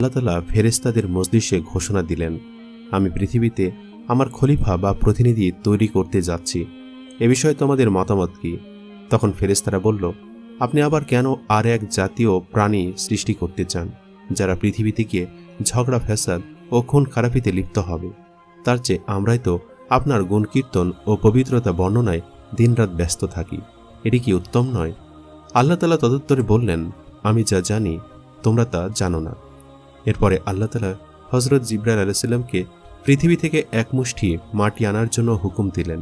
আল্লাহ তালা ফেরেস্তাদের মজলিসে ঘোষণা দিলেন, আমি পৃথিবীতে আমার খলিফা বা প্রতিনিধি তৈরি করতে যাচ্ছি। এ বিষয়ে তোমাদের মতামত কি? তখন ফেরেস্তারা বলল, আপনি আবার কেন আর এক জাতীয় প্রাণী সৃষ্টি করতে চান, যারা পৃথিবীতে গিয়ে ঝগড়া, ফ্যাসাদ ও খুন খারাপিতে লিপ্ত হবে? তার চেয়ে আমরাই তো আপনার গুণকীর্তন ও পবিত্রতা বর্ণনায় দিনরাত ব্যস্ত থাকি। এটি কি উত্তম নয়? আল্লাহ তালা তদুত্তরে বললেন, আমি যা জানি, তোমরা তা জানো না। এরপরে আল্লাহ তালা হজরত জিব্রাইল আলাইসাল্লামকে পৃথিবী থেকে এক মুষ্টি মাটি আনার জন্য হুকুম দিলেন।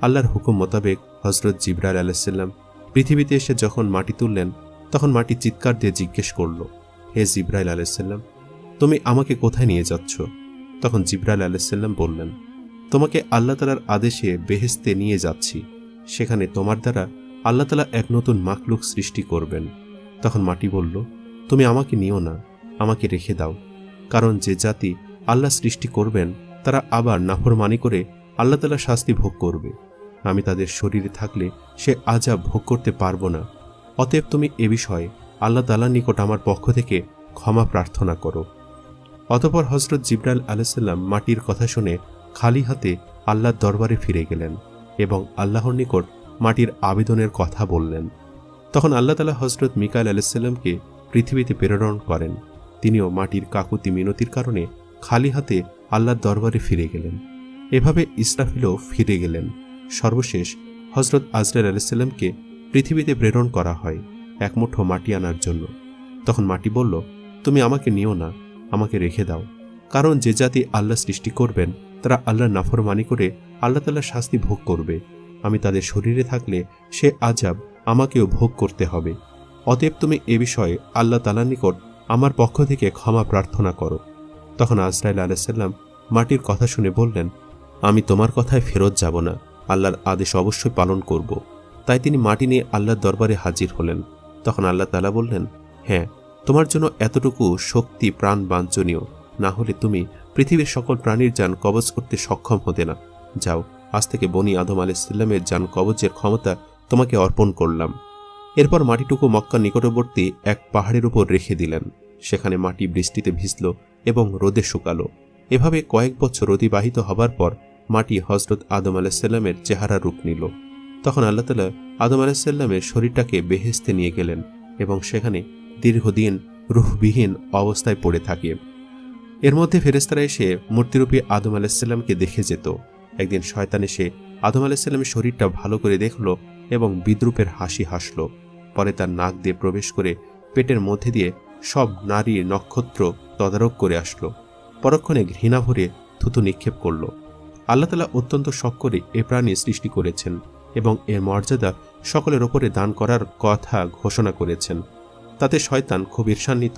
আল্লাহর হুকুম মোতাবেক হজরত জিব্রাইল আলাইসাল্লাম পৃথিবীতে এসে যখন মাটি তুললেন, তখন মাটি চিৎকার দিয়ে জিজ্ঞেস করল, হে জিব্রাইল আলাইসাল্লাম তুমি আমাকে কোথায় নিয়ে যাচ্ছ? তখন জিব্রাইল আলাইসাল্লাম বললেন, তোমাকে আল্লাহ তালার আদেশে বেহেস্তে নিয়ে যাচ্ছি। সেখানে তোমার দ্বারা আল্লাহ তালা এক নতুন মাকলুক সৃষ্টি করবেন। তখন মাটি বলল, তুমি আমাকে নিও না। আমাকে রেখে দাও, কারণ যে জাতি আল্লাহ সৃষ্টি করবেন, তারা আবার নাফরমানি করে আল্লাহ তালা শাস্তি ভোগ করবে। আমি তাদের শরীরে থাকলে সে আজাব ভোগ করতে পারব না। অতএব তুমি এ বিষয়ে আল্লাহ তালার নিকট আমার পক্ষ থেকে ক্ষমা প্রার্থনা করো। অতপর হজরত জিব্রাইল আলাইসাল্লাম মাটির কথা শুনে খালি হাতে আল্লাহর দরবারে ফিরে গেলেন এবং আল্লাহর নিকট মাটির আবেদনের কথা বললেন। তখন আল্লাহ তালা হজরত মিকাইল আলাইসাল্লামকে পৃথিবীতে প্রেরণ করেন। তিনিও মাটির কাকুতি মিনতির কারণে খালি হাতে আল্লাহর দরবারে ফিরে গেলেন। এভাবে ইসরাফিলও ফিরে গেলেন। সর্বশেষ হজরত আজরাল আলাইসাল্লামকে পৃথিবীতে প্রেরণ করা হয় এক মুঠো মাটি আনার জন্য। তখন মাটি বলল, তুমি আমাকে নিও না, আমাকে রেখে দাও। কারণ যে জাতি আল্লাহ সৃষ্টি করবেন, তারা আল্লাহর নাফরমানি করে আল্লাহ তাল্লাহ শাস্তি ভোগ করবে। আমি তাদের শরীরে থাকলে সে আজাব আমাকেও ভোগ করতে হবে। অতএব তুমি এ বিষয়ে আল্লাহ তালার নিকট আমার পক্ষ থেকে ক্ষমা প্রার্থনা করো। তখন আজরাইল আলাইসাল্লাম মাটির কথা শুনে বললেন, আমি তোমার কথায় ফেরত যাব না। আল্লাহর আদেশ অবশ্যই পালন করব। তাই তিনি মাটি নিয়ে আল্লাহর দরবারে হাজির হলেন। তখন আল্লাহ তালা বললেন হ্যাঁ তোমার জন্য এতটুকু শক্তি প্রাণ বাঞ্ছনীয়। না হলে তুমি পৃথিবীর সকল প্রাণীর যান কবজ করতে সক্ষম হতে না। যাও, আজ থেকে বনি আদম আলাইসাল্লামের যান কবজের ক্ষমতা তোমাকে অর্পণ করলাম। এরপর মাটিটুকু মক্কা নিকটবর্তী এক পাহাড়ের উপর রেখে দিলেন। সেখানে মাটি বৃষ্টিতে ভিজল এবং রোদে শুকালো। এভাবে কয়েক বছর অতিবাহিত হবার পর মাটি হজরত আদম আলাহিসাল্লামের চেহারা রূপ নিল। তখন আল্লাহ তালা আদম আলাহিসাল্লামের শরীরটাকে বেহেস্তে নিয়ে গেলেন এবং সেখানে দীর্ঘদিন রুহবিহীন অবস্থায় পড়ে থাকে। এর মধ্যে ফেরেস্তারা এসে মূর্তিরূপী আদম আলাহিসাল্লামকে দেখে যেত। একদিন শয়তান এসে আদম আলাহিসাল্লামের শরীরটা ভালো করে দেখল এবং বিদ্রুপের হাসি হাসল। পরে তার নাক দিয়ে প্রবেশ করে পেটের মধ্যে দিয়ে সব নারী নক্ষত্র তদারক করে আসলো। পরক্ষণে ঘৃণা ভরে থুতু নিক্ষেপ করল। আল্লাহ তালা অত্যন্ত শখ করে এ প্রাণী সৃষ্টি করেছেন এবং এর মর্যাদা সকলের ওপরে দান করার কথা ঘোষণা করেছেন। তাতে শয়তান খুব ঈর্ষান্বিত।